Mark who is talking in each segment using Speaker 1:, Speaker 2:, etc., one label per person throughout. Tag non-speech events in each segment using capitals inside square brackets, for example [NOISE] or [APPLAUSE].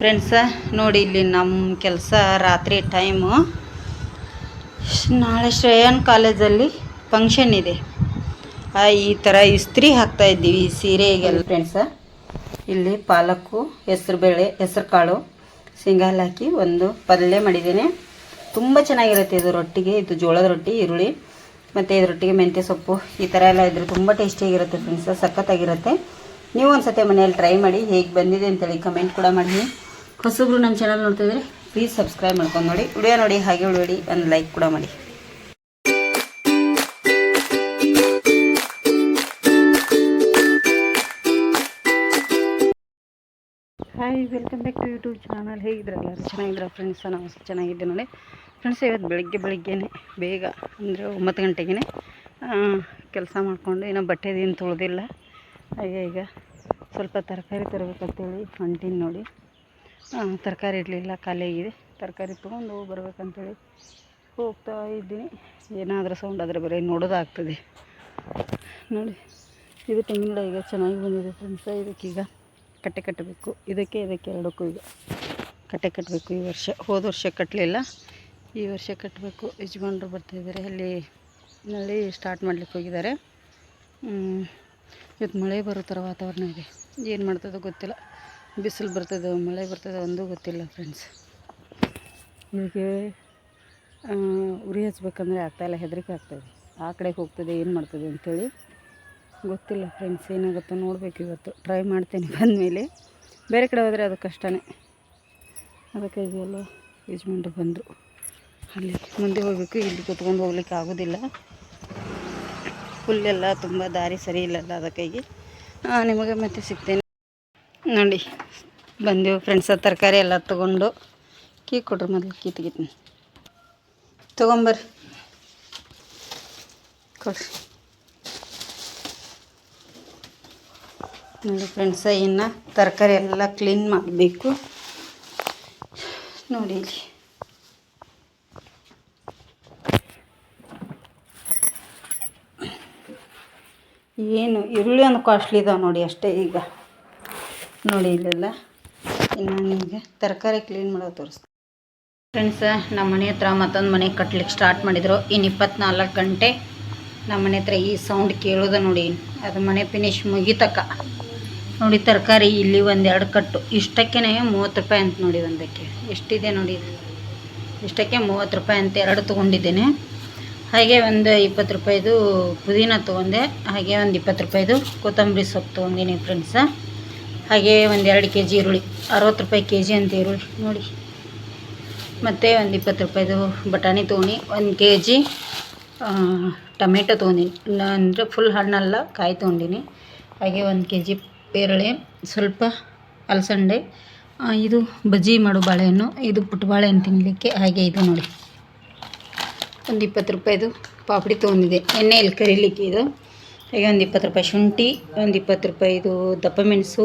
Speaker 1: Friends ನೋಡಿ ಇಲ್ಲಿ ನಮ್ಮ ಕೆಲಸ ರಾತ್ರಿ ಟೈಮು ನಾಳೆ ಶ್ರೇಯನ್ ಕಾಲೇಜಲ್ಲಿ ಫಂಕ್ಷನ್ ಇದೆ. ಈ ಥರ ಇಸ್ತ್ರಿ ಹಾಕ್ತಾ ಇದ್ದೀವಿ ಸೀರೆಗೆಲ್ಲ. ಫ್ರೆಂಡ್ಸ ಇಲ್ಲಿ ಪಾಲಕ್ಕು ಹೆಸರುಬೇಳೆ ಹೆಸರು ಕಾಳು ಶೇಂಗಾ ಹಾಕಿ ಒಂದು ಪಲ್ಯ ಮಾಡಿದ್ದೇನೆ. ತುಂಬ ಚೆನ್ನಾಗಿರುತ್ತೆ ಇದು ರೊಟ್ಟಿಗೆ, ಇದು ಜೋಳದ ರೊಟ್ಟಿ, ಈರುಳ್ಳಿ, ಮತ್ತು ಇದು ರೊಟ್ಟಿಗೆ ಮೆಂತ್ಯ ಸೊಪ್ಪು, ಈ ಥರ ಎಲ್ಲ ಇದ್ರೆ ತುಂಬ ಟೇಸ್ಟಿಯಾಗಿರುತ್ತೆ ಫ್ರೆಂಡ್ಸ ಸಖತ್ತಾಗಿರುತ್ತೆ. ನೀವು ಒಂದು ಸತಿ ಮನೆಯಲ್ಲಿ ಟ್ರೈ ಮಾಡಿ ಹೇಗೆ ಬಂದಿದೆ ಅಂತೇಳಿ ಕಮೆಂಟ್ ಕೂಡ ಮಾಡಿ. ಹೊಸಬ್ರು ನಮ್ಮ ಚಾನಲ್ ನೋಡ್ತಿದ್ರೆ ಪ್ಲೀಸ್ ಸಬ್ಸ್ಕ್ರೈಬ್ ಮಾಡ್ಕೊಂಡು ನೋಡಿ. ವಿಡಿಯೋ ನೋಡಿ ಹಾಗೆ ನೋಡಿ ಒಂದು ಲೈಕ್ ಕೂಡ ಮಾಡಿ. Hi welcome back to YouTube channel ಹೇಗಿದ್ರಲ್ಲ ಚೆನ್ನಾಗಿದ್ರ ಫ್ರೆಂಡ್ಸ್ ನಾವು ಚೆನ್ನಾಗಿದ್ದೆ ನೋಡಿ. ಫ್ರೆಂಡ್ಸ್ ಇವತ್ತು ಬೆಳಗ್ಗೆ ಬೆಳಗ್ಗೆನೆ ಬೇಗ ಅಂದರೆ ಒಂಬತ್ತು ಗಂಟೆಗೆ ಕೆಲಸ ಮಾಡಿಕೊಂಡು ಏನೋ ಬಟ್ಟೆದೇನು ತೊಳೆದಿಲ್ಲ. ಹಾಗೆ ಈಗ ಸ್ವಲ್ಪ ತರಕಾರಿ ತರಬೇಕಂತೇಳಿ ಹೊಂಟೀನಿ ನೋಡಿ. ತರಕಾರಿ ಇರಲಿಲ್ಲ ಖಾಲಿ ಆಗಿದೆ. ತರಕಾರಿ ತೊಗೊಂಡು ಬರ್ಬೇಕಂತೇಳಿ ಹೋಗ್ತಾ ಇದ್ದೀನಿ. ಏನಾದರೂ ಸೌಂಡ್ ಆದರೆ ಬರೀ ನೋಡೋದಾಗ್ತದೆ. ನೋಡಿ, ಇದು ತೆಂಗಿನ ಈಗ ಚೆನ್ನಾಗಿ ಬಂದಿದೆ ಫ್ರೆಂಡ್ಸ ಇದಕ್ಕೀಗ ಕಟ್ಟೆ ಕಟ್ಟಬೇಕು. ಇದಕ್ಕೆ ಇದಕ್ಕೆ ಎರಡಕ್ಕೂ ಈಗ ಕಟ್ಟೆ ಕಟ್ಟಬೇಕು. ಈ ವರ್ಷ, ಹೋದ ವರ್ಷ ಕಟ್ಟಲಿಲ್ಲ ಈ ವರ್ಷ ಕಟ್ಟಬೇಕು. ಯಜಮಾನರು ಬರ್ತಾಯಿದ್ದಾರೆ ಅಲ್ಲಿ ನಲ್ಲಿ ಸ್ಟಾರ್ಟ್ ಮಾಡ್ಲಿಕ್ಕೆ ಹೋಗಿದ್ದಾರೆ. ಇವತ್ತು ಮಳೆ ಬರೋ ಥರ ವಾತಾವರಣ ಇದೆ. ಏನು ಮಾಡ್ತದೋ ಗೊತ್ತಿಲ್ಲ. ಬಿಸಿಲು ಬರ್ತದೆ, ಮಳೆ ಬರ್ತದೆ ಒಂದೂ ಗೊತ್ತಿಲ್ಲ ಫ್ರೆಂಡ್ಸ್ ಹೀಗೆ ಉರಿ ಹಚ್ಬೇಕಂದ್ರೆ ಆಗ್ತಾಯಿಲ್ಲ ಹೆದರಿಕೆ ಆಗ್ತದೆ ಆ ಕಡೆಗೆ ಹೋಗ್ತದೆ, ಏನು ಮಾಡ್ತದೆ ಅಂಥೇಳಿ ಗೊತ್ತಿಲ್ಲ ಫ್ರೆಂಡ್ಸ್ ಏನಾಗುತ್ತೋ ನೋಡಬೇಕು ಇವತ್ತು. ಟ್ರೈ ಮಾಡ್ತೇನೆ [LAUGHS] ಬಂದಮೇಲೆ. ಬೇರೆ ಕಡೆ ಹೋದರೆ ಅದು ಕಷ್ಟನೇ. ಅದಕ್ಕೆ ಇದೆಲ್ಲ ಯಜಮಾನ್ರು ಬಂದರು. ಅಲ್ಲಿ ಮುಂದೆ ಹೋಗಬೇಕು, ಇಲ್ಲಿ ಕೂತ್ಕೊಂಡು ಹೋಗ್ಲಿಕ್ಕೆ ಆಗೋದಿಲ್ಲ. ಫುಲ್ಲೆಲ್ಲ ತುಂಬ ದಾರಿ ಸರಿ ಇಲ್ಲಲ್ಲ ಅದಕ್ಕಾಗಿ. ನಿಮಗೆ ಮತ್ತೆ ಸಿಗ್ತೇನೆ. ನೋಡಿ, ಬಂದೆವು ಫ್ರೆಂಡ್ಸ ತರಕಾರಿ ಎಲ್ಲ ತೊಗೊಂಡು ಕೀ ಕೊಡ್ರಿ ಮೊದಲು ಕೀ ತೆಗಿತೀನಿ. ತೊಗೊಂಬರ್ರಿ. ಕೊಡ್ರಿ. ನೋಡಿ ಫ್ರೆಂಡ್ಸ ಇನ್ನು ತರಕಾರಿ ಎಲ್ಲ ಕ್ಲೀನ್ ಮಾಡಬೇಕು. ನೋಡಿ ಏನು, ಈರುಳ್ಳಿ ಒಂದು ಕಾಸ್ಟ್ಲಿ ಇದಾವೆ ನೋಡಿ ಅಷ್ಟೇ ಈಗ. ನೋಡಿ ಇಲ್ಲೆಲ್ಲ. ಇನ್ನು ನಿಮಗೆ ತರಕಾರಿ ಕ್ಲೀನ್ ಮಾಡೋದು ತೋರಿಸ್ತೀನಿ. ಫ್ರೆಂಡ್ಸ ನಮ್ಮ ಮನೆ ಹತ್ರ ಮತ್ತೊಂದು ಮನೆ ಕಟ್ಲಿಕ್ಕೆ ಸ್ಟಾರ್ಟ್ ಮಾಡಿದರು. ಇನ್ನು ಇಪ್ಪತ್ನಾಲ್ಕು ಗಂಟೆ ನಮ್ಮ ಮನೆ ಹತ್ರ ಈ ಸೌಂಡ್ ಕೇಳೋದ ನೋಡಿ. ಅದು ಮನೆ ಫಿನಿಶ್ ಮುಗಿತಕ್ಕ ನೋಡಿ ತರಕಾರಿ ಇಲ್ಲಿ ಒಂದೆರಡು ಕಟ್ಟು. ಇಷ್ಟಕ್ಕೆ ಮೂವತ್ತು ರೂಪಾಯಿ ಅಂತ ನೋಡಿ ಒಂದಕ್ಕೆ. ಎಷ್ಟಿದೆ ನೋಡಿ. ಇಷ್ಟಕ್ಕೆ ಮೂವತ್ತು ರೂಪಾಯಿ ಅಂತ ಎರಡು ತೊಗೊಂಡಿದ್ದೇನೆ. ಹಾಗೆ ಒಂದು ಇಪ್ಪತ್ತು ರೂಪಾಯಿದು ಪುದೀನ ತೊಗೊಂಡೆ. ಹಾಗೆ ಒಂದು ಇಪ್ಪತ್ತು ರೂಪಾಯಿದು ಕೊತ್ತಂಬರಿ ಸೊಪ್ಪು ತೊಗೊಂಡಿನಿ ಫ್ರೆಂಡ್ಸ ಹಾಗೆ ಒಂದು ಎರಡು ಕೆ ಜಿ ಈರುಳ್ಳಿ, ಅರವತ್ತು ರೂಪಾಯಿ ಕೆ ಜಿ ಅಂತ ಈರುಳ್ಳಿ ನೋಡಿ. ಮತ್ತು ಒಂದು ಇಪ್ಪತ್ತು ರೂಪಾಯಿದು ಬಟಾಣಿ ತೊಗೊಂಡು ಒಂದು ಕೆ ಜಿ ಟೊಮೆಟೊ ತೊಗೊಂಡಿನಿ ಅಂದರೆ ಫುಲ್ ಹಣ್ಣಲ್ಲ, ಕಾಯಿ ತೊಗೊಂಡಿನಿ ಹಾಗೆ ಒಂದು ಕೆ ಜಿ ಪೇರಳೆ, ಸ್ವಲ್ಪ ಅಲಸಂಡೆ ಇದು ಬಜ್ಜಿ ಮಾಡೋ ಬಾಳೆಹಣ್ಣು, ಇದು ಪುಟ್ಟ ಬಾಳೆಹಣ್ಣು ತಿನ್ನಲಿಕ್ಕೆ ಹಾಗೆ ಇದು ನೋಡಿ. ಒಂದು ಇಪ್ಪತ್ತು ರೂಪಾಯಿದು ಪಾಪಡಿ ತೊಗೊಂಡಿದೆ ಎಣ್ಣೆಯಲ್ಲಿ ಕರಿಲಿಕ್ಕೆ ಇದು? ಹಾಗೆ ಒಂದು ಇಪ್ಪತ್ತು ರೂಪಾಯಿ ಶುಂಠಿ, ಒಂದು ಇಪ್ಪತ್ತು ರೂಪಾಯಿದು ದಪ್ಪ ಮೆಣಸು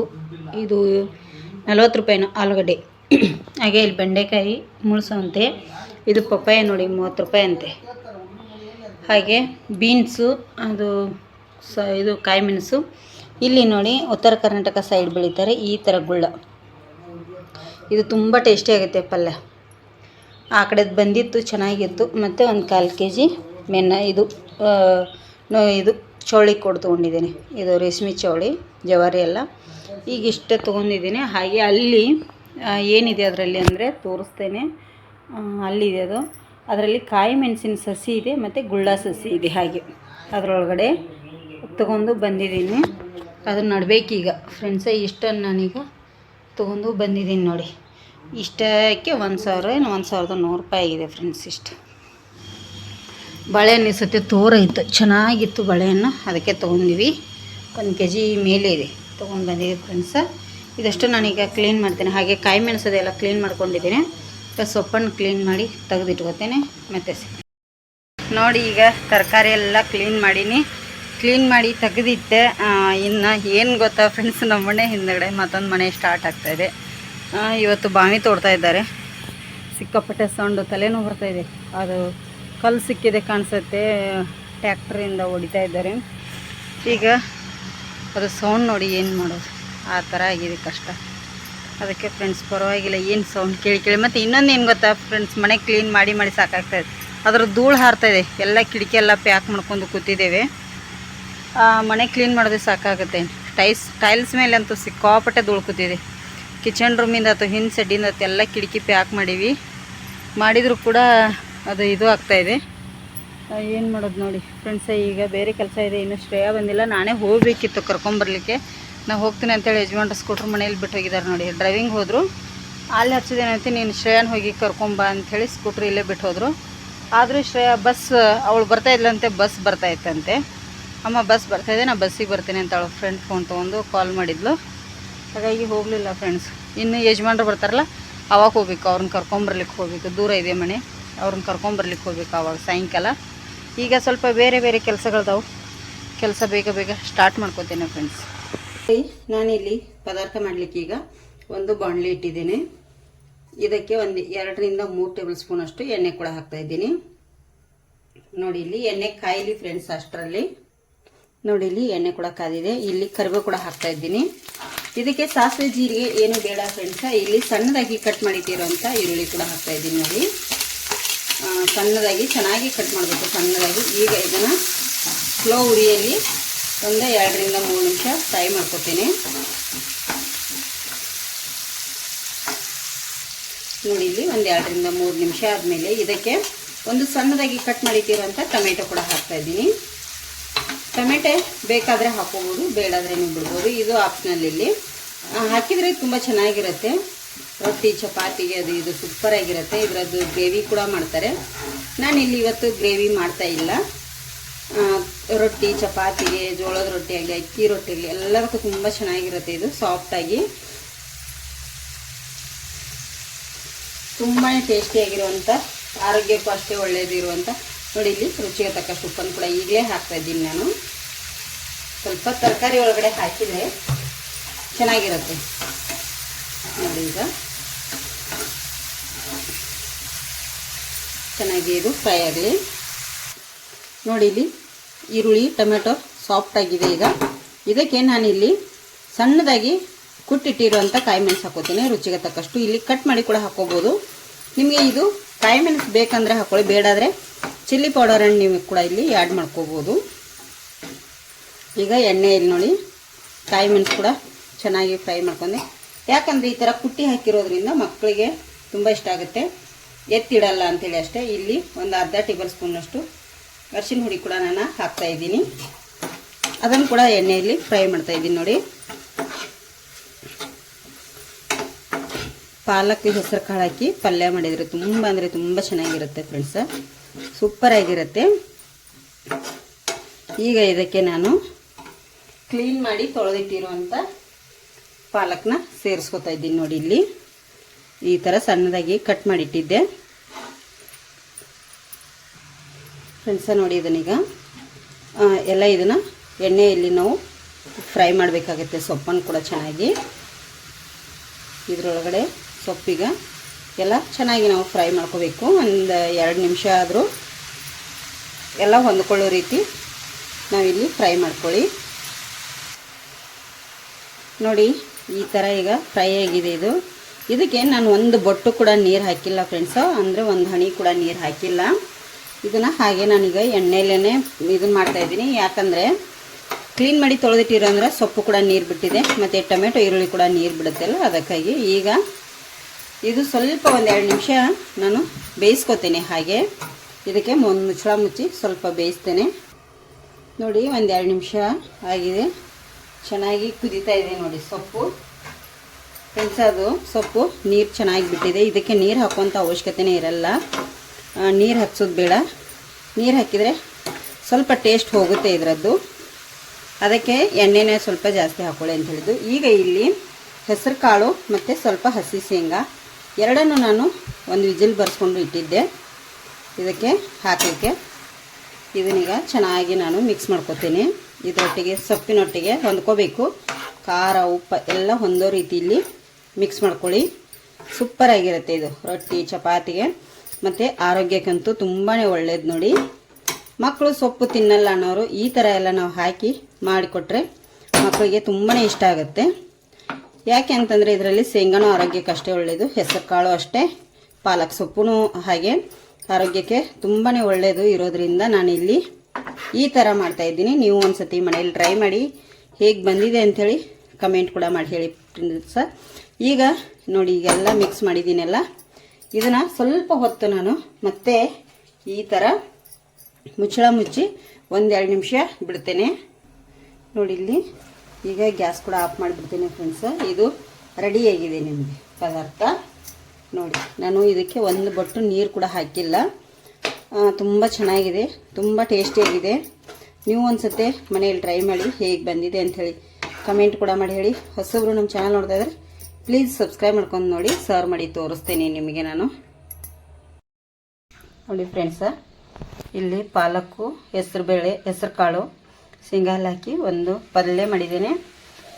Speaker 1: ಇದು ನಲ್ವತ್ತು ರೂಪಾಯಿನೂ ಆಲೂಗಡ್ಡೆ. ಹಾಗೆ ಇಲ್ಲಿ ಬೆಂಡೆಕಾಯಿ ಮುಳ್ಸಂತೆ ಇದು ಪಪ್ಪಾಯ ನೋಡಿ ಮೂವತ್ತು ರೂಪಾಯಿ ಅಂತೆ. ಹಾಗೆ ಬೀನ್ಸು, ಅದು ಸ ಇದು ಕಾಯಿ ಮೆಣಸು. ಇಲ್ಲಿ ನೋಡಿ ಉತ್ತರ ಕರ್ನಾಟಕ ಸೈಡ್ ಬೆಳೀತಾರೆ ಈ ಥರ ಗುಳ್ಳ. ಇದು ತುಂಬ ಟೇಸ್ಟಿ ಆಗುತ್ತೆ ಪಲ್ಯ. ಆ ಕಡೆದು ಬಂದಿತ್ತು, ಚೆನ್ನಾಗಿತ್ತು. ಮತ್ತು ಒಂದು ಕಾಲು ಕೆ ಜಿ ಮೆನ್ನ ಇದು ಇದು ಚೌಳಿ ಕೊಡು ತೊಗೊಂಡಿದ್ದೀನಿ. ಇದು ರೇಷ್ಮೆ ಚೌಳಿ. ಜವಾರಿ ಎಲ್ಲ. ಈಗ ಇಷ್ಟೇ ತೊಗೊಂಡಿದ್ದೀನಿ. ಹಾಗೆ ಅಲ್ಲಿ ಏನಿದೆ ಅದರಲ್ಲಿ ಅಂದರೆ ತೋರಿಸ್ತೇನೆ. ಅಲ್ಲಿದೆ ಅದು. ಅದರಲ್ಲಿ ಕಾಯಿ ಮೆಣಸಿನ ಸಸಿ ಇದೆ, ಮತ್ತು ಗುಳ್ಳ ಸಸಿ ಇದೆ ಹಾಗೆ. ಅದರೊಳಗಡೆ ತೊಗೊಂಡು ಬಂದಿದ್ದೀನಿ. ಅದು ನಡಬೇಕೀಗ. ಫ್ರೆಂಡ್ಸೇ ಇಷ್ಟನ್ನು ನಾನೀಗ ತೊಗೊಂಡು ಬಂದಿದ್ದೀನಿ ನೋಡಿ. ಇಷ್ಟಕ್ಕೆ ಒಂದು ಸಾವಿರ ಏನು ಒಂದು ಸಾವಿರದ ನೂರು ರೂಪಾಯಿ ಆಗಿದೆ ಫ್ರೆಂಡ್ಸ್ ಇಷ್ಟು. ಬಾಳೆಹಣ್ಣು ಸತಿ ಇತ್ತು. ಚೆನ್ನಾಗಿತ್ತು ಬಾಳೆಹಣ್ಣು ಅದಕ್ಕೆ ತೊಗೊಂಡಿವಿ. ಒಂದು ಕೆ ಜಿ ಮೇಲೆ ಇದೆ. ತೊಗೊಂಡು ಬಂದಿದ್ದೀವಿ ಫ್ರೆಂಡ್ಸ ಇದಷ್ಟು ನಾನೀಗ ಕ್ಲೀನ್ ಮಾಡ್ತೇನೆ. ಹಾಗೆ ಕಾಯಿ ಮೆಣಸದೆಲ್ಲ ಕ್ಲೀನ್ ಮಾಡ್ಕೊಂಡಿದ್ದೀನಿ. ಸೊಪ್ಪನ್ನು ಕ್ಲೀನ್ ಮಾಡಿ ತೆಗೆದಿಟ್ಕೋತೇನೆ. ಮತ್ತೆ. ನೋಡಿ ಈಗ ತರಕಾರಿ ಎಲ್ಲ ಕ್ಲೀನ್ ಮಾಡೀನಿ. ಕ್ಲೀನ್ ಮಾಡಿ ತೆಗೆದಿಟ್ಟೆ. ಇನ್ನು ಏನು ಗೊತ್ತಾ ಫ್ರೆಂಡ್ಸ್ ನಮ್ಮ ಮನೆ ಹಿಂದ್ಗಡೆ ಮತ್ತೊಂದು ಮನೆ ಸ್ಟಾರ್ಟ್ ಆಗ್ತಾಯಿದೆ ಇವತ್ತು ಬಾವಿ ತೋಡ್ತಾ ಇದ್ದಾರೆ. ಸಿಕ್ಕಾಪಟ್ಟೆ ಸೌಂಡು ತಲೆನೋವು ಬರ್ತಾಯಿದೆ ಅದು ಕಲ್ಲು ಸಿಕ್ಕಿದೆ ಕಾಣಿಸುತ್ತೆ. ಟ್ಯಾಕ್ಟ್ರಿಂದ ಹೊಡಿತಾ ಇದ್ದಾರೆ. ಈಗ ಅದು ಸೌಂಡ್ ನೋಡಿ ಏನು ಮಾಡೋದು? ಆ ಥರ ಆಗಿದೆ ಕಷ್ಟ. ಅದಕ್ಕೆ ಫ್ರೆಂಡ್ಸ್ ಪರವಾಗಿಲ್ಲ, ಏನು ಸೌಂಡ್ ಕೇಳಿ ಕೇಳಿ. ಮತ್ತು ಇನ್ನೊಂದು ಏನು ಗೊತ್ತಾ? ಫ್ರೆಂಡ್ಸ್ ಮನೆ ಕ್ಲೀನ್ ಮಾಡಿ ಮಾಡಿ ಸಾಕಾಗ್ತಾಯಿದೆ ಅದರ ಧೂಳು ಹಾರ್ತಾ ಇದೆ. ಎಲ್ಲ ಕಿಟಕಿ ಎಲ್ಲ ಪ್ಯಾಕ್ ಮಾಡ್ಕೊಂಡು ಕೂತಿದ್ದೇವೆ. ಮನೆ ಕ್ಲೀನ್ ಮಾಡೋದೇ ಸಾಕಾಗುತ್ತೆ. ಟೈಲ್ಸ್ ಟೈಲ್ಸ್ ಮೇಲೆ ಅಂತೂ ಸಿಕ್ಕಾಪಟ್ಟೆ ಧೂಳು ಕೂತಿದೆ. ಕಿಚನ್ ರೂಮಿಂದ ಅಥವಾ ಹಿಂದೆ ಸೆಡ್ಡಿಂದ ಎಲ್ಲ ಕಿಟಕಿ ಪ್ಯಾಕ್ ಮಾಡೀವಿ. ಮಾಡಿದರೂ ಕೂಡ ಅದು ಇದು ಆಗ್ತಾಯಿದೆ ಏನು ಮಾಡೋದು ನೋಡಿ. ಫ್ರೆಂಡ್ಸ ಈಗ ಬೇರೆ ಕೆಲಸ ಇದೆ, ಇನ್ನೂ ಶ್ರೇಯ ಬಂದಿಲ್ಲ. ನಾನೇ ಹೋಗಬೇಕಿತ್ತು ಕರ್ಕೊಂಬರ್ಲಿಕ್ಕೆ ನಾ ಹೋಗ್ತೀನಿ ಅಂತೇಳಿ ಯಜಮಾನ್ರ ಸ್ಕೂಟ್ರ್ ಮನೇಲಿ ಬಿಟ್ಟು ಹೋಗಿದ್ದಾರೆ ನೋಡಿ. ಡ್ರೈವಿಂಗ್ ಹೋದರು. ಅಲ್ಲಿ ಹಚ್ಚಿದೇನಂತೆ ನೀನು ಶ್ರೇಯನ್ ಹೋಗಿ ಕರ್ಕೊಂಬ ಅಂಥೇಳಿ ಸ್ಕೂಟ್ರ್ ಇಲ್ಲೇ ಬಿಟ್ಟು ಹೋದರು. ಆದರೂ ಶ್ರೇಯ ಬಸ್ ಅವಳು ಬರ್ತಾ ಇದ್ಲಂತೆ ಬಸ್ ಬರ್ತಾ ಇತ್ತಂತೆ ಅಮ್ಮ ಬಸ್ ಬರ್ತಾ ಇದೆ, ನಾ ಬಸ್ಸಿಗೆ ಬರ್ತೀನಿ ಅಂತ ಅವಳು ಫ್ರೆಂಡ್ ಫೋನ್ ತೊಗೊಂಡು ಕಾಲ್ ಮಾಡಿದ್ಲು. ಹಾಗಾಗಿ ಹೋಗಲಿಲ್ಲ ಫ್ರೆಂಡ್ಸ್ ಇನ್ನು ಯಜಮಾನ್ರು ಬರ್ತಾರಲ್ಲ, ಅವಾಗ ಹೋಗ್ಬೇಕು. ಅವ್ರನ್ನ ಕರ್ಕೊಂಬರ್ಲಿಕ್ಕೆ ಹೋಗ್ಬೇಕು. ದೂರ ಇದೆ ಮನೆ. ಅವ್ರನ್ನ ಕರ್ಕೊಂಬರ್ಲಿಕ್ಕೆ ಹೋಗ್ಬೇಕು ಅವಾಗ ಸಾಯಂಕಾಲ. ಈಗ ಸ್ವಲ್ಪ ಬೇರೆ ಬೇರೆ ಕೆಲಸಗಳದಾವು. ಕೆಲಸ ಬೇಗ ಬೇಗ ಸ್ಟಾರ್ಟ್ ಮಾಡ್ಕೋತೇನೆ ಫ್ರೆಂಡ್ಸ್ ನಾನಿಲ್ಲಿ ಪದಾರ್ಥ ಮಾಡಲಿಕ್ಕೆ ಈಗ ಒಂದು ಬಾಣಲಿ ಇಟ್ಟಿದ್ದೀನಿ. ಇದಕ್ಕೆ ಒಂದು ಎರಡರಿಂದ ಮೂರು ಟೇಬಲ್ ಸ್ಪೂನ್ ಅಷ್ಟು ಎಣ್ಣೆ ಕೂಡ ಹಾಕ್ತಾ ಇದ್ದೀನಿ. ನೋಡಿ, ಇಲ್ಲಿ ಎಣ್ಣೆ ಕಾಯಿಲಿ ಫ್ರೆಂಡ್ಸ್ ಅಷ್ಟರಲ್ಲಿ. ನೋಡಿ, ಇಲ್ಲಿ ಎಣ್ಣೆ ಕೂಡ ಕಾದಿದೆ. ಇಲ್ಲಿ ಕರಿಬೇವು ಕೂಡ ಹಾಕ್ತಾ ಇದ್ದೀನಿ. ಇದಕ್ಕೆ ಸಾಸಿವೆ ಜೀರಿಗೆ ಏನು ಬೇಡ ಫ್ರೆಂಡ್ಸ ಇಲ್ಲಿ ಸಣ್ಣದಾಗಿ ಕಟ್ ಮಾಡಿಟ್ಟಿರೋಂಥ ಈರುಳ್ಳಿ ಕೂಡ ಹಾಕ್ತಾ ಇದ್ದೀನಿ ನೋಡಿ. ಸಣ್ಣದಾಗಿ, ಚೆನ್ನಾಗಿ ಕಟ್ ಮಾಡಬೇಕು ಸಣ್ಣದಾಗಿ. ಈಗ ಇದನ್ನು ಸ್ಲೋ ಉರಿಯಲ್ಲಿ ಒಂದು ಎರಡರಿಂದ ಮೂರು ನಿಮಿಷ ಫ್ರೈ ಮಾಡ್ಕೊತೀನಿ. ನೋಡಿ, ಇಲ್ಲಿ ಒಂದು ಎರಡರಿಂದ ಮೂರು ನಿಮಿಷ ಆದಮೇಲೆ ಇದಕ್ಕೆ ಒಂದು ಸಣ್ಣದಾಗಿ ಕಟ್ ಮಾಡಿಟ್ಟಿರೋಂಥ ಟೊಮೆಟೊ ಕೂಡ ಹಾಕ್ತಾ ಇದ್ದೀನಿ. ಟೊಮೆಟೊ ಬೇಕಾದರೆ ಹಾಕೋಬೋದು, ಬೇಡಾದ್ರೆ ನೀವು ಬಿಡ್ಬೋದು ಇದು ಆಪ್ಷನಲ್ ಇಲ್ಲಿ. ಹಾಕಿದರೆ ತುಂಬ ಚೆನ್ನಾಗಿರುತ್ತೆ. ರೊಟ್ಟಿ, ಚಪಾತಿಗೆ ಅದು ಇದು ಸೂಪರ್ ಆಗಿರುತ್ತೆ. ಇದರದ್ದು ಗ್ರೇವಿ ಕೂಡ ಮಾಡ್ತಾರೆ. ನಾನು ಇಲ್ಲಿ ಇವತ್ತು ಗ್ರೇವಿ ಮಾಡ್ತಾ ಇಲ್ಲ. ರೊಟ್ಟಿ, ಚಪಾತಿಗೆ, ಜೋಳದ ರೊಟ್ಟಿ ಆಗಲಿ, ಅಕ್ಕಿ ರೊಟ್ಟಿ ಆಗಲಿ, ಎಲ್ಲದಕ್ಕೂ ತುಂಬ ಚೆನ್ನಾಗಿರುತ್ತೆ ಇದು ಸಾಫ್ಟಾಗಿ ತುಂಬಾ ಟೇಸ್ಟಿಯಾಗಿರುವಂಥ ಆರೋಗ್ಯಕ್ಕೂ ಅಷ್ಟೇ ಒಳ್ಳೆಯದಿರುವಂಥ ನೋಡಿ ಇಲ್ಲಿ ರುಚಿಗೆ ತಕ್ಕಷ್ಟು ಉಪ್ಪನ್ನು ಕೂಡ ಈಗಲೇ ಹಾಕ್ತಾ ಇದ್ದೀನಿ ನಾನು. ಸ್ವಲ್ಪ ತರಕಾರಿ ಒಳಗಡೆ ಹಾಕಿದರೆ ಚೆನ್ನಾಗಿರುತ್ತೆ. ನೋಡಿ ಈಗ. ಚೆನ್ನಾಗಿ ಇದು. ಫ್ರೈ ಆಗಲಿ ನೋಡಿ ಇಲ್ಲಿ ಈರುಳ್ಳಿ, ಟೊಮೆಟೊ ಸಾಫ್ಟ್ ಆಗಿದೆ ಈಗ. ಇದಕ್ಕೆ ನಾನು ಇಲ್ಲಿ ಸಣ್ಣದಾಗಿ ಕುಟ್ಟಿಟ್ಟಿರುವಂಥ ಕಾಯಿ ಮೆಣಸು ಹಾಕೋತೀನಿ. ರುಚಿಗೆ ತಕ್ಕಷ್ಟು ಇಲ್ಲಿ ಕಟ್ ಮಾಡಿ ಕೂಡ ಹಾಕೋಬೋದು. ನಿಮಗೆ ಇದು ಕಾಯಿ ಮೆಣಸು ಬೇಕಂದರೆ ಹಾಕೊಳ್ಳಿ. ಬೇಡಾದರೆ ಚಿಲ್ಲಿ ಪೌಡರನ್ನು ನೀವು ಕೂಡ ಇಲ್ಲಿ ಆ್ಯಡ್ ಮಾಡ್ಕೋಬೋದು. ಈಗ ಎಣ್ಣೆಯಲ್ಲಿ ನೋಡಿ ಕಾಯಿ ಮೆಣಸು ಕೂಡ ಚೆನ್ನಾಗಿ ಫ್ರೈ ಮಾಡ್ಕೊಂಡೆ. ಯಾಕಂದರೆ ಈ ಥರ ಕುಟ್ಟಿ ಹಾಕಿರೋದ್ರಿಂದ ಮಕ್ಕಳಿಗೆ ತುಂಬ ಇಷ್ಟ ಆಗುತ್ತೆ. ಎತ್ತಿಡಲ್ಲ ಅಂತೇಳಿ ಅಷ್ಟೇ. ಇಲ್ಲಿ ಒಂದು ಅರ್ಧ ಟೇಬಲ್ ಸ್ಪೂನಷ್ಟು ಅರಿಶಿನ ಹುಡಿ ಕೂಡ ನಾನು ಹಾಕ್ತಾ ಇದ್ದೀನಿ. ಅದನ್ನು ಕೂಡ ಎಣ್ಣೆಯಲ್ಲಿ ಫ್ರೈ ಮಾಡ್ತಾ ಇದ್ದೀನಿ ನೋಡಿ. ಪಾಲಕ್ ಹೆಸರು ಕಾಳು ಹಾಕಿ ಪಲ್ಯ ಮಾಡಿದರೆ ತುಂಬ ಅಂದರೆ ತುಂಬ ಚೆನ್ನಾಗಿರುತ್ತೆ ಫ್ರೆಂಡ್ಸ. ಸೂಪರ್ ಆಗಿರುತ್ತೆ. ಈಗ ಇದಕ್ಕೆ ನಾನು ಕ್ಲೀನ್ ಮಾಡಿ ತೊಳೆದಿಟ್ಟಿರುವಂಥ ಪಾಲಕ್ನ ಸೇರಿಸ್ಕೊತಾ ಇದ್ದೀನಿ ನೋಡಿ ಇಲ್ಲಿ. ಈ ಥರ ಸಣ್ಣದಾಗಿ ಕಟ್ ಮಾಡಿಟ್ಟಿದ್ದೆ. ಫ್ರೆಂಡ್ಸ, ನೋಡಿ ಇದನ್ನೀಗ. ಎಲ್ಲ ಇದನ್ನು ಎಣ್ಣೆಯಲ್ಲಿ ನಾವು ಫ್ರೈ ಮಾಡಬೇಕಾಗತ್ತೆ. ಸೊಪ್ಪನ್ನು ಕೂಡ ಚೆನ್ನಾಗಿ. ಇದರೊಳಗಡೆ ಸೊಪ್ಪಿಗ ಎಲ್ಲ ಚೆನ್ನಾಗಿ ನಾವು ಫ್ರೈ ಮಾಡ್ಕೋಬೇಕು. ಒಂದು ಎರಡು ನಿಮಿಷ ಆದರೂ ಎಲ್ಲ ಹೊಂದ್ಕೊಳ್ಳೋ ರೀತಿ ನಾವಿಲ್ಲಿ ಫ್ರೈ ಮಾಡ್ಕೊಳ್ಳಿ. ನೋಡಿ, ಈ ಥರ ಈಗ ಫ್ರೈ ಆಗಿದೆ ಇದು. ಇದಕ್ಕೆ ನಾನು ಒಂದು ಬೊಟ್ಟು ಕೂಡ ನೀರು ಹಾಕಿಲ್ಲ ಫ್ರೆಂಡ್ಸು ಅಂದರೆ ಒಂದು ಹನಿ ಕೂಡ ನೀರು ಹಾಕಿಲ್ಲ. ಇದನ್ನು ಹಾಗೆ ನಾನೀಗ ಎಣ್ಣೆಲೇ ಇದನ್ನು ಮಾಡ್ತಾಯಿದ್ದೀನಿ ಯಾಕಂದರೆ ಕ್ಲೀನ್ ಮಾಡಿ ತೊಳೆದಿಟ್ಟಿರೋ ಅಂದರೆ ಸೊಪ್ಪು ಕೂಡ ನೀರು ಬಿಟ್ಟಿದೆ. ಮತ್ತು ಟೊಮೆಟೊ, ಈರುಳ್ಳಿ ಕೂಡ ನೀರು ಬಿಡುತ್ತಲ್ಲ ಅದಕ್ಕಾಗಿ ಈಗ ಇದು ಸ್ವಲ್ಪ ಒಂದು ಎರಡು ನಿಮಿಷ ನಾನು ಬೇಯಿಸ್ಕೊತೀನಿ ಹಾಗೆ. ಇದಕ್ಕೆ ಒಂದು ಮುಚ್ಚಳ ಮುಚ್ಚಿ ಸ್ವಲ್ಪ ಬೇಯಿಸ್ತೇನೆ. ನೋಡಿ, ಒಂದು ಎರಡು ನಿಮಿಷ ಆಗಿದೆ. ಚೆನ್ನಾಗಿ ಕುದೀತಾ ಇದೆ ನೋಡಿ ಸೊಪ್ಪು. ಅದು ಸೊಪ್ಪು, ನೀರು ಚೆನ್ನಾಗಿ ಬಿಟ್ಟಿದೆ. ಇದಕ್ಕೆ ನೀರು ಹಾಕುವಂಥ ಅವಶ್ಯಕತೆನೇ ಇರಲ್ಲ. ನೀರು ಹಚ್ಚೋದು ಬೇಡ. ನೀರು ಹಾಕಿದರೆ ಸ್ವಲ್ಪ ಟೇಸ್ಟ್ ಹೋಗುತ್ತೆ ಇದರದ್ದು. ಅದಕ್ಕೆ ಎಣ್ಣೆನೇ ಸ್ವಲ್ಪ ಜಾಸ್ತಿ ಹಾಕೊಳ್ಳಿ ಅಂತ ಹೇಳಿದ್ದು. ಈಗ ಇಲ್ಲಿ ಹೆಸರು ಕಾಳು ಮತ್ತು ಸ್ವಲ್ಪ ಹಸಿ ಶೇಂಗಾ, ಎರಡನ್ನು ನಾನು ಒಂದು ವಿಜಿಲ್ ಬರ್ಸ್ಕೊಂಡು ಇಟ್ಟಿದ್ದೆ. ಇದಕ್ಕೆ ಹಾಕಲಿಕ್ಕೆ ಇದನ್ನೀಗ ಚೆನ್ನಾಗಿ ನಾನು ಮಿಕ್ಸ್ ಮಾಡ್ಕೊತೀನಿ. ಇದರೊಟ್ಟಿಗೆ ಸೊಪ್ಪಿನೊಟ್ಟಿಗೆ ಹೊಂದ್ಕೋಬೇಕು. ಖಾರ, ಉಪ್ಪು ಎಲ್ಲ ಹೊಂದೋ ರೀತಿಯಲ್ಲಿ ಮಿಕ್ಸ್ ಮಾಡ್ಕೊಳ್ಳಿ. ಸೂಪರ್ ಆಗಿರುತ್ತೆ ಇದು ರೊಟ್ಟಿ, ಚಪಾತಿಗೆ. ಮತ್ತು ಆರೋಗ್ಯಕ್ಕಂತೂ ತುಂಬಾ ಒಳ್ಳೇದು ನೋಡಿ. ಮಕ್ಕಳು ಸೊಪ್ಪು ತಿನ್ನಲ್ಲ ಅನ್ನೋರು ಈ ಥರ ಎಲ್ಲ ನಾವು ಹಾಕಿ ಮಾಡಿಕೊಟ್ರೆ ಮಕ್ಕಳಿಗೆ ತುಂಬಾ ಇಷ್ಟ ಆಗುತ್ತೆ. ಯಾಕೆ ಅಂತಂದರೆ ಇದರಲ್ಲಿ ಶೇಂಗಾನು ಆರೋಗ್ಯಕ್ಕೆ ಅಷ್ಟೇ ಒಳ್ಳೆಯದು ಹೆಸರು ಕಾಳು ಅಷ್ಟೇ, ಪಾಲಕ್ ಸೊಪ್ಪು ಹಾಗೆ ಆರೋಗ್ಯಕ್ಕೆ ತುಂಬಾ ಒಳ್ಳೆಯದು ಇರೋದ್ರಿಂದ ನಾನಿಲ್ಲಿ ಈ ಥರ ಮಾಡ್ತಾ ಇದ್ದೀನಿ. ನೀವು ಒಂದ್ಸತಿ ಮನೇಲಿ ಟ್ರೈ ಮಾಡಿ ಹೇಗೆ ಬಂದಿದೆ ಅಂಥೇಳಿ ಕಮೆಂಟ್ ಕೂಡ ಮಾಡಿ ಹೇಳಿ ಸರ್. ಈಗ ನೋಡಿ ಈಗೆಲ್ಲ ಮಿಕ್ಸ್ ಮಾಡಿದ್ದೀನಲ್ಲ. ಇದನ್ನು ಸ್ವಲ್ಪ ಹೊತ್ತು ನಾನು ಮತ್ತೆ ಈ ಥರ ಮುಚ್ಚಳ ಮುಚ್ಚಿ ಒಂದೆರಡು ನಿಮಿಷ ಬಿಡ್ತೇನೆ. ನೋಡಿ ಇಲ್ಲಿ, ಈಗ ಗ್ಯಾಸ್ ಕೂಡ ಆಫ್ ಮಾಡಿಬಿಡ್ತೇನೆ ಫ್ರೆಂಡ್ಸ್ ಇದು ರೆಡಿಯಾಗಿದೆ ನಿಮಗೆ ಪದಾರ್ಥ. ನೋಡಿ, ನಾನು ಇದಕ್ಕೆ ಒಂದು ಬೊಟ್ಟು ನೀರು ಕೂಡ ಹಾಕಿಲ್ಲ. ತುಂಬ ಚೆನ್ನಾಗಿದೆ, ತುಂಬ ಟೇಸ್ಟಿಯಾಗಿದೆ ನೀವು ಒಂದ್ಸತಿ ಮನೆಯಲ್ಲಿ ಟ್ರೈ ಮಾಡಿ ಹೇಗೆ ಬಂದಿದೆ ಅಂಥೇಳಿ ಕಮೆಂಟ್ ಕೂಡ ಮಾಡಿ ಹೇಳಿ. ಹೊಸಬ್ರು ನಮ್ಮ ಚಾನಲ್ ನೋಡ್ತಾ ಇದ್ರೆ ಪ್ಲೀಸ್ ಸಬ್ಸ್ಕ್ರೈಬ್ ಮಾಡ್ಕೊಂಡು ನೋಡಿ ಸರ್ವ್ ಮಾಡಿ ತೋರಿಸ್ತೇನೆ ನಿಮಗೆ ನಾನು. ನೋಡಿ ಫ್ರೆಂಡ್ಸ ಇಲ್ಲಿ ಪಾಲಕ್ಕು ಹೆಸರುಬೇಳೆ ಹೆಸರು ಕಾಳು ಶೇಂಗಾ ಹಾಕಿ ಒಂದು ಪಲ್ಯ ಮಾಡಿದ್ದೇನೆ.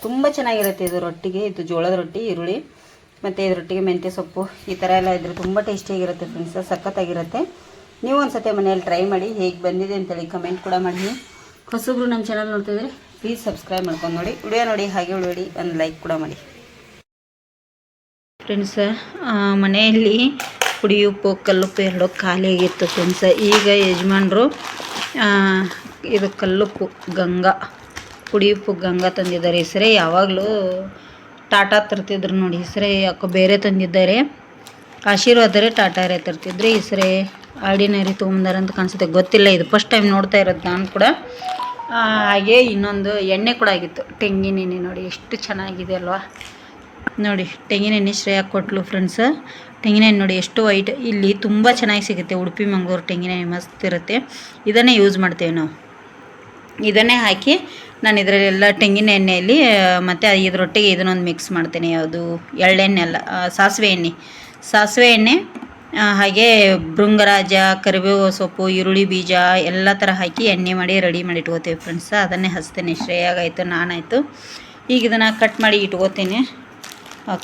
Speaker 1: ತುಂಬ ಚೆನ್ನಾಗಿರುತ್ತೆ ಇದು ರೊಟ್ಟಿಗೆ, ಇದು ಜೋಳದ ರೊಟ್ಟಿ, ಈರುಳ್ಳಿ, ಮತ್ತು ಇದ್ರ ರೊಟ್ಟಿಗೆ ಮೆಂತ್ಯ ಸೊಪ್ಪು, ಈ ಥರ ಎಲ್ಲ ಇದ್ರೆ ತುಂಬ ಟೇಸ್ಟಿಯಾಗಿರುತ್ತೆ ಫ್ರೆಂಡ್ಸ ಸಖತ್ತಾಗಿರುತ್ತೆ. ನೀವು ಒಂದು ಸತಿ ಮನೆಯಲ್ಲಿ ಟ್ರೈ ಮಾಡಿ, ಹೇಗೆ ಬಂದಿದೆ ಅಂತೇಳಿ ಕಮೆಂಟ್ ಕೂಡ ಮಾಡಿ. ಹೊಸಬ್ರು ನಮ್ಮ ಚಾನಲ್ ನೋಡ್ತಿದ್ರೆ ಪ್ಲೀಸ್ ಸಬ್ಸ್ಕ್ರೈಬ್ ಮಾಡ್ಕೊಂಡು ನೋಡಿ. ವಿಡಿಯೋ ನೋಡಿ, ಹಾಗೆ ನೋಡಿ ಒಂದು ಲೈಕ್ ಕೂಡ ಮಾಡಿ. ಫ್ರೆಂಡ್ಸ್ ಮನೆಯಲ್ಲಿ ಪುಡಿ ಉಪ್ಪು, ಕಲ್ಲುಪ್ಪು ಎರಡು ಖಾಲಿಯಾಗಿತ್ತು ಫ್ರೆಂಡ್ಸ ಈಗ ಯಜಮಾನ್ರು ಇದು ಕಲ್ಲುಪ್ಪು, ಗಂಗಾ ಪುಡಿ ಉಪ್ಪು ಗಂಗಾ ತಂದಿದ್ದಾರೆ. ಹೆಸರೇ ಯಾವಾಗಲೂ ಟಾಟಾ ತರ್ತಿದ್ರು ನೋಡಿ, ಹೆಸರೇ ಯಾಕೋ ಬೇರೆ ತಂದಿದ್ದಾರೆ. ಆಶೀರ್ವಾದರೆ ಟಾಟಾರೇ ತರ್ತಿದ್ರು. ಹೆಸರೇ ಆರ್ಡಿನರಿ ತೊಗೊಂಬಂದಾರೆ ಅಂತ ಕಾಣಿಸುತ್ತೆ. ಗೊತ್ತಿಲ್ಲ, ಇದು ಫಸ್ಟ್ ಟೈಮ್ ನೋಡ್ತಾ ಇರೋದು ನಾನು ಕೂಡ. ಹಾಗೆ ಇನ್ನೊಂದು ಎಣ್ಣೆ ಕೂಡ ಆಗಿತ್ತು. ತೆಂಗಿನೆಣ್ಣೆ ನೋಡಿ, ಎಷ್ಟು ಚೆನ್ನಾಗಿದೆ ಅಲ್ವಾ. ನೋಡಿ ತೆಂಗಿನ ಎಣ್ಣೆ ಶ್ರೇಯ ಕೊಟ್ಲು ಫ್ರೆಂಡ್ಸ್ ತೆಂಗಿನ ಎಣ್ಣೆ ನೋಡಿ, ಎಷ್ಟು ವೈಟ್ ಇಲ್ಲಿ ತುಂಬ ಚೆನ್ನಾಗಿ ಸಿಗುತ್ತೆ ಉಡುಪಿ, ಮಂಗಳೂರು ತೆಂಗಿನ ಎಣ್ಣೆ ಮಸ್ತ್ ಇರುತ್ತೆ. ಇದನ್ನೇ ಯೂಸ್ ಮಾಡ್ತೇವೆ ನಾವು. ಇದನ್ನೇ ಹಾಕಿ ನಾನು ಇದರಲ್ಲೆಲ್ಲ ತೆಂಗಿನ ಎಣ್ಣೆಯಲ್ಲಿ ಮತ್ತು ಇದರೊಟ್ಟಿಗೆ ಇದನ್ನೊಂದು ಮಿಕ್ಸ್ ಮಾಡ್ತೇನೆ. ಯಾವುದು? ಎಳ್ಳೆಣ್ಣೆ ಅಲ್ಲ ಸಾಸಿವೆ ಎಣ್ಣೆ. ಸಾಸಿವೆ ಎಣ್ಣೆ ಹಾಗೆ ಭೃಂಗರಾಜ, ಕರಿಬೇವು ಸೊಪ್ಪು, ಈರುಳ್ಳಿ ಬೀಜ, ಎಲ್ಲ ಥರ ಹಾಕಿ ಎಣ್ಣೆ ಮಾಡಿ ರೆಡಿ ಮಾಡಿ ಇಟ್ಕೋತೇವೆ ಫ್ರೆಂಡ್ಸ್ ಅದನ್ನೇ ಹಚ್ತೇನೆ. ಶ್ರೇಯಾಗಾಯಿತು ನಾನಾಯಿತು ಈಗ ಇದನ್ನು ಕಟ್ ಮಾಡಿ ಇಟ್ಕೋತೇನೆ.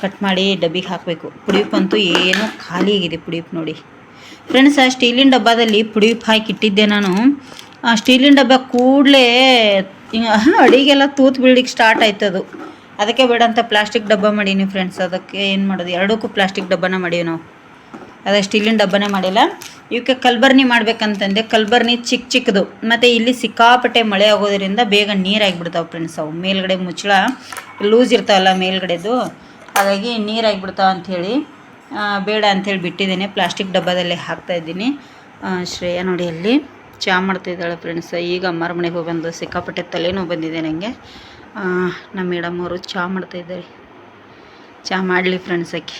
Speaker 1: ಕಟ್ ಮಾಡಿ ಡಬ್ಬಿಗೆ ಹಾಕಬೇಕು. ಪುಡಿಪ್ ಅಂತೂ ಏನೂ ಖಾಲಿ ಆಗಿದೆ ಪುಡಿಪ್ ನೋಡಿ. ಫ್ರೆಂಡ್ಸ್ ಆ ಸ್ಟೀಲಿನ ಡಬ್ಬದಲ್ಲಿ ಪುಡಿಪ್ ಹಾಕಿ ಇಟ್ಟಿದ್ದೆ ನಾನು. ಆ ಸ್ಟೀಲಿನ ಡಬ್ಬ ಕೂಡಲೇ ಅಡಿಗೆಲ್ಲ ತೂತು ಬೀಳಿಕ್ಕೆ ಸ್ಟಾರ್ಟ್ ಆಯ್ತದು ಅದಕ್ಕೆ ಬೇಡ ಅಂತ ಪ್ಲಾಸ್ಟಿಕ್ ಡಬ್ಬ ಮಾಡೀನಿ ಫ್ರೆಂಡ್ಸ್ ಅದಕ್ಕೆ ಏನು ಮಾಡೋದು? ಎರಡಕ್ಕೂ ಪ್ಲಾಸ್ಟಿಕ್ ಡಬ್ಬನ ಮಾಡೀವಿ ನಾವು. ಅದೇ ಸ್ಟೀಲಿನ ಡಬ್ಬನೇ ಮಾಡಿಲ್ಲ. ಇವಕ್ಕೆ ಕಲ್ಬರ್ನಿ ಮಾಡ್ಬೇಕಂತಂದೆ. ಕಲ್ಬರ್ನಿ ಚಿಕ್ಕ ಚಿಕ್ಕದು ಮತ್ತು ಇಲ್ಲಿ ಸಿಕ್ಕಾಪಟ್ಟೆ ಮಳೆ ಆಗೋದ್ರಿಂದ ಬೇಗ ನೀರಾಗಿಬಿಡ್ತಾವೆ ಫ್ರೆಂಡ್ಸ್ ಅವು ಮೇಲ್ಗಡೆ ಮುಚ್ಚಳ. ಲೂಸ್ ಇರ್ತಾವಲ್ಲ ಮೇಲ್ಗಡೆದು. ಹಾಗಾಗಿ ನೀರಾಗಿಬಿಡ್ತಾವ ಅಂಥೇಳಿ ಆ, ಬೇಡ ಅಂಥೇಳಿ ಬಿಟ್ಟಿದ್ದೀನಿ. ಪ್ಲಾಸ್ಟಿಕ್ ಡಬ್ಬದಲ್ಲಿ ಹಾಕ್ತಾ ಇದ್ದೀನಿ. ಶ್ರೇಯಾ ನೋಡಿ ಅಲ್ಲಿ ಚಹಾ ಮಾಡ್ತಾಯಿದ್ದಾಳೆ ಫ್ರೆಂಡ್ಸ್. ಈಗ ಅಮ್ಮರ ಮನೆಗೆ ಹೋಗಿ ಬಂದು ಸಿಕ್ಕಾಪಟ್ಟೆ ತಲೆನೋವು ಬಂದಿದೆ ನನಗೆ ನಮ್ಮ ಮೇಡಮ್ ಅವರು ಚಹಾ ಮಾಡ್ತಾಯಿದ್ದಾರೆ ಚಹಾ ಮಾಡಲಿ ಫ್ರೆಂಡ್ಸ್ ಆಕೆ.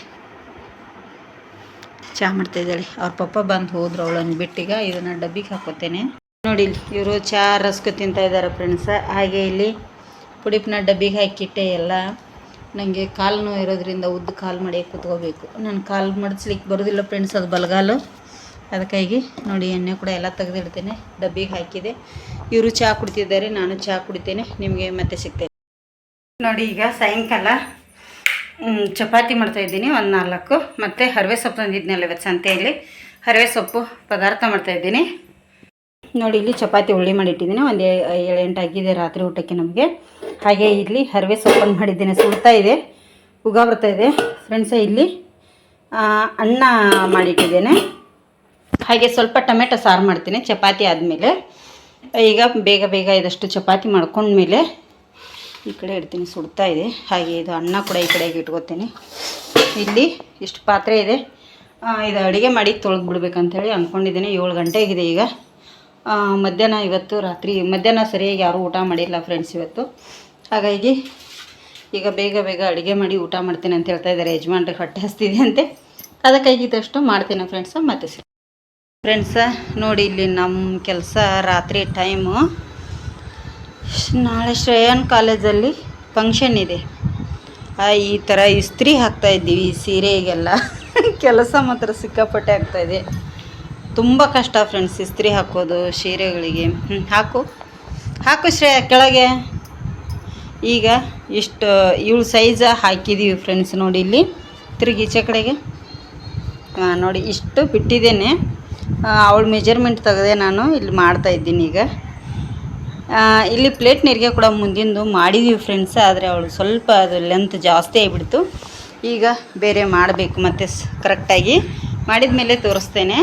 Speaker 1: ಚಹಾ ಮಾಡ್ತಾಯಿದ್ದಾಳೆ ಅವ್ರ ಪಪ್ಪ ಬಂದು ಹೋದ್ರು ಅವಳನ್ನು ಬಿಟ್ಟೀಗ. ಇದನ್ನು ಡಬ್ಬಿಗೆ ಹಾಕೋತೇನೆ. ನೋಡಿ ಇವರು ಚಹಾ ರಸ್ಕು ತಿಂತಾ ಇದ್ದಾರೆ ಫ್ರೆಂಡ್ಸ. ಹಾಗೆ ಇಲ್ಲಿ ಪುಡಿಪ್ನ ಡಬ್ಬಿಗೆ ಹಾಕಿಟ್ಟೆ ಎಲ್ಲ. ನನಗೆ ಕಾಲು ನೋವು ಇರೋದ್ರಿಂದ ಉದ್ದ ಕಾಲು ಮಾಡಿ ಕೂತ್ಕೋಬೇಕು. ನಾನು ಕಾಲು ಮಡಚ್ಲಿಕ್ಕೆ ಬರೋದಿಲ್ಲ ಫ್ರೆಂಡ್ಸ್ ಅದು ಬಲಗಾಲು. ಅದಕ್ಕಾಗಿ ನೋಡಿ ಎಣ್ಣೆ ಕೂಡ ಎಲ್ಲ ತೆಗೆದಿಡ್ತೇನೆ. ಡಬ್ಬಿಗೆ ಹಾಕಿದೆ. ಇವರು ಚಹಾ ಕುಡಿತಿದ್ದಾರೆ, ನಾನು ಚಹಾ ಕುಡಿತೇನೆ. ನಿಮಗೆ ಮತ್ತೆ ಸಿಗ್ತೇನೆ. ನೋಡಿ ಈಗ ಸಾಯಂಕಾಲ ಚಪಾತಿ ಮಾಡ್ತಾ ಇದ್ದೀನಿ, ಒಂದು ನಾಲ್ಕು. ಮತ್ತು ಹರವೆ ಸೊಪ್ಪು ತಂದಿದ್ನಲ್ಲ ಇವತ್ತು ಸಂತೆಯಲ್ಲಿ. ಹರವೆ ಸೊಪ್ಪು ಪದಾರ್ಥ ಮಾಡ್ತಾಯಿದ್ದೀನಿ ನೋಡಿ, ಇಲ್ಲಿ ಚಪಾತಿ ಉಳ್ಳಿ ಮಾಡಿಟ್ಟಿದ್ದೀನಿ. ಒಂದು ಏಳು, ಎಂಟು ಆಗಿದೆ ರಾತ್ರಿ ಊಟಕ್ಕೆ ನಮಗೆ. ಹಾಗೆ ಇಲ್ಲಿ ಹರವೆ ಸೊಪ್ಪನ್ನು ಮಾಡಿದ್ದೀನಿ. ಸುಡ್ತಾ ಇದೆ, ಉಗ ಬರ್ತಾ ಇದೆ. ಫ್ರೆಂಡ್ಸ ಇಲ್ಲಿ ಅನ್ನ ಮಾಡಿಟ್ಟಿದ್ದೇನೆ. ಹಾಗೆ ಸ್ವಲ್ಪ ಟೊಮೆಟೊ ಸಾರು ಮಾಡ್ತೀನಿ, ಚಪಾತಿ ಆದಮೇಲೆ. ಈಗ ಬೇಗ ಬೇಗ ಇದಷ್ಟು ಚಪಾತಿ ಮಾಡ್ಕೊಂಡ್ಮೇಲೆ ಈ ಕಡೆ ಇಡ್ತೀನಿ, ಸುಡ್ತಾ ಇದೆ. ಹಾಗೆ ಇದು ಅನ್ನ ಕೂಡ ಈ ಕಡೆಗೆ ಇಟ್ಕೋತೀನಿ. ಇಲ್ಲಿ ಇಷ್ಟು ಪಾತ್ರೆ ಇದೆ. ಇದು ಅಡುಗೆ ಮಾಡಿ ತೊಳೆದು ಬಿಡ್ಬೇಕಂತೇಳಿ ಅಂದ್ಕೊಂಡಿದ್ದೀನಿ ಏಳು ಗಂಟೆ ಆಗಿದೆ ಈಗ. ಮಧ್ಯಾಹ್ನ ಇವತ್ತು ರಾತ್ರಿ, ಮಧ್ಯಾಹ್ನ ಸರಿಯಾಗಿ ಯಾರೂ ಊಟ ಮಾಡಿಲ್ಲ ಫ್ರೆಂಡ್ಸ್ ಇವತ್ತು. ಹಾಗಾಗಿ ಈಗ ಬೇಗ ಬೇಗ ಅಡುಗೆ ಮಾಡಿ ಊಟ ಮಾಡ್ತೀನಿ ಅಂತ ಹೇಳ್ತಾ ಇದ್ದಾರೆ ಯಜಮಾನ್ರಿಗೆ ಹೊಟ್ಟೆ ಹಸ್ತಿದೆ ಅಂತೆ. ಅದಕ್ಕಾಗಿದ್ದಷ್ಟು ಮಾಡ್ತೀನಿ ಫ್ರೆಂಡ್ಸ ಮತ್ತೆ ಸಿಗ್ ಫ್ರೆಂಡ್ಸ ನೋಡಿ ಇಲ್ಲಿ ನಮ್ಮ ಕೆಲಸ ರಾತ್ರಿ ಟೈಮು ನಾಳೆ ಶ್ರೇಯನ್ ಕಾಲೇಜಲ್ಲಿ ಫಂಕ್ಷನ್ ಇದೆ. ಈ ಥರ ಇಸ್ತ್ರಿ ಹಾಕ್ತಾಯಿದ್ದೀವಿ ಸೀರೆಗೆಲ್ಲ. [LAUGHS] ಕೆಲಸ ಮಾತ್ರ ಸಿಕ್ಕಾಪಟ್ಟೆ ಆಗ್ತಾಯಿದೆ ತುಂಬ ಕಷ್ಟ ಫ್ರೆಂಡ್ಸ್ ಇಸ್ತ್ರಿ ಹಾಕೋದು, ಸೀರೆಗಳಿಗೆ. ಹಾಕು. ಹಾಕು ಶ್ರೇಯ, ಕೆಳಗೆ. ಈಗ ಇಷ್ಟು, ಇವಳು ಸೈಜ ಹಾಕಿದ್ದೀವಿ ಫ್ರೆಂಡ್ಸ್ ನೋಡಿ ಇಲ್ಲಿ. ತಿರುಗಿ ಈಚೆ ಕಡೆಗೆ. ಹಾಂ ನೋಡಿ ಇಷ್ಟು ಬಿಟ್ಟಿದ್ದೇನೆ. ಅವಳು ಮೆಜರ್ಮೆಂಟ್ ತೆಗೆದೆ ನಾನು ಇಲ್ಲಿ ಮಾಡ್ತಾ ಇದ್ದೀನಿ ಈಗ. ಇಲ್ಲಿ ಪ್ಲೇಟ್ ನೀರಿಗೆ ಕೂಡ ಮುಂದಿಂದು ಮಾಡಿದ್ದೀವಿ ಫ್ರೆಂಡ್ಸ್ ಆದರೆ ಅವಳು ಸ್ವಲ್ಪ ಅದು ಲೆಂತ್ ಜಾಸ್ತಿ ಆಗಿಬಿಡ್ತು. ಈಗ ಬೇರೆ ಮಾಡಬೇಕು ಮತ್ತು ಕರೆಕ್ಟಾಗಿ ಮಾಡಿದ ಮೇಲೆ ತೋರಿಸ್ತೇನೆ.